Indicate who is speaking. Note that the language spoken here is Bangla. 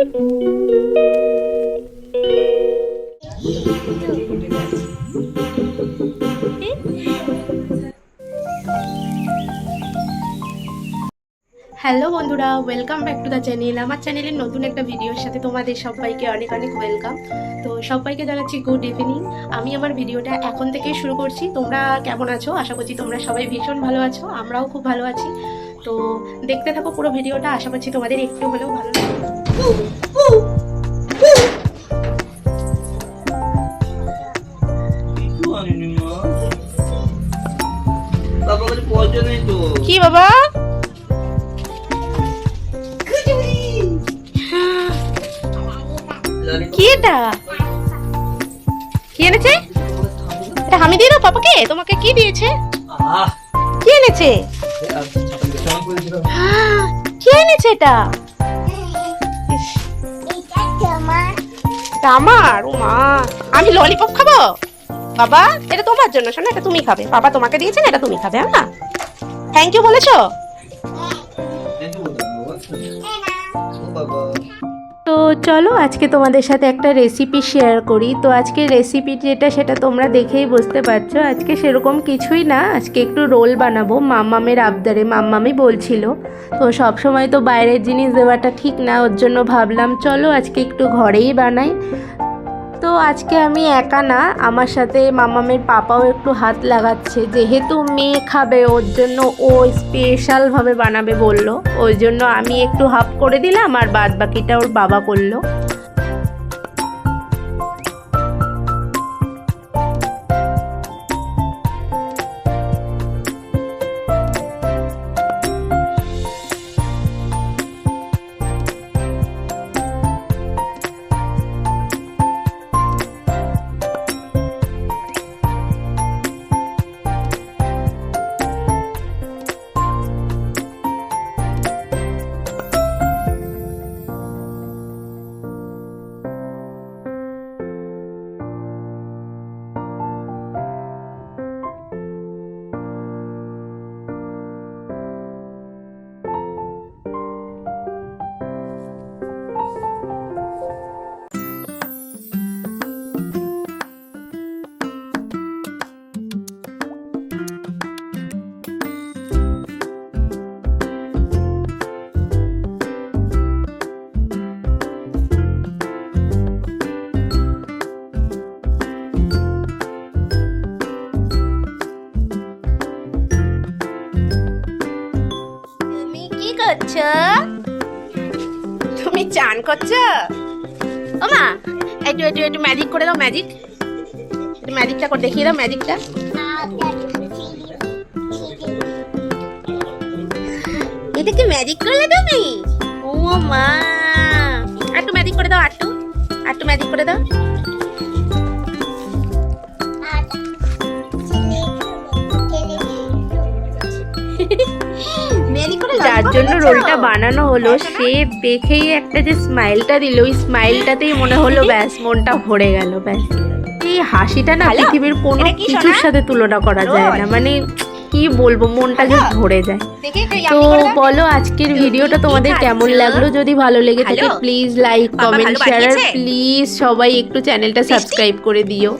Speaker 1: হ্যালো বন্ধুরা welcome back to the channel আমার চ্যানেলের নতুন একটা ভিডিওর সাথে তোমাদের সবাইকে অনেক অনেক ওয়েলকাম তো সবাইকে জানাচ্ছি গুড ইভিনিং আমি আমার ভিডিওটা এখন থেকে শুরু করছি। তোমরা কেমন আছো? আশা করছি তোমরা সবাই ভীষণ ভালো আছো। আমরাও খুব ভালো আছি। তো দেখতে থাকো পুরো ভিডিওটা আশা করছি তোমাদের একটু হলেও ভালো লাগবে।
Speaker 2: তো।
Speaker 1: কি বাবা? কি এটা? কি এনেছে? এটা আমি দিয়ে দাও পাপাকে? তোমাকে কি দিয়েছে? কি এনেছে? কি এনেছে এটা? আমার ও মা আমি ললিপপ খাব? বাবা এটা তোমার জন্য শোনো এটা তুমি খাবে। বাবা তোমাকে দিয়েছে না এটা তুমি খাবে হ্যাঁ? থ্যাংক ইউ বলেছ? তো চলো, আজকে তোমাদের সাথে একটা রেসিপি শেয়ার করি। তো আজকে রেসিপি যেটা, সেটা তোমরা দেখেই বুঝতে পারছ। আজকে সেরকম কিছুই না, আজকে একটু রোল বানাবো। মাম্মামের আবদারে মাম্মামি বলছিল। তো সব সময় তো বাইরের জিনিস দেওয়াটা ঠিক না, ওর জন্য ভাবলাম, চলো আজকে একটু ঘরেই বানাই। তো আজকে আমি একা না, আমার সাথে মামামের পাপাও একটু হাত লাগাচ্ছে। যেহেতু মেয়ে খাবে, ওর জন্য ও স্পেশালভাবে বানাবে বলল। ওই জন্য আমি একটু হাফ করে দিলাম, আর বাদ বাকিটা ওর বাবা করল। করছ? তুমি চান করছ? ও মা একটু একটু একটু ম্যাজিক করে দাও ম্যাজিক একটু ম্যাজিকটা করে দেখিয়ে দাও ম্যাজিকটা এটা কি ম্যাজিক করলে তুমি? ও মা একটু ম্যাজিক করে দাও, আটটু। আটটু ম্যাজিক করে দাও। যার জন্য রোলটা বানানো হলো। সে দেখেই একটা যে স্মাইলটা দিল ওই স্মাইলটাতেই মনে হলো ব্যাস মনটা ভরে গেল ব্যাস। এই হাসিটা না পৃথিবীর কোনো কিছুর সাথে তুলনা করা যায় না। মানে কি বলব মনটা যে ভরে যায়। তো বলো আজকের ভিডিওটা তোমাদের কেমন লাগল? যদি ভালো লেগে থাকে প্লিজ লাইক কমেন্ট শেয়ার আর প্লিজ সবাই একটু চ্যানেলটা সাবস্ক্রাইব করে দিও।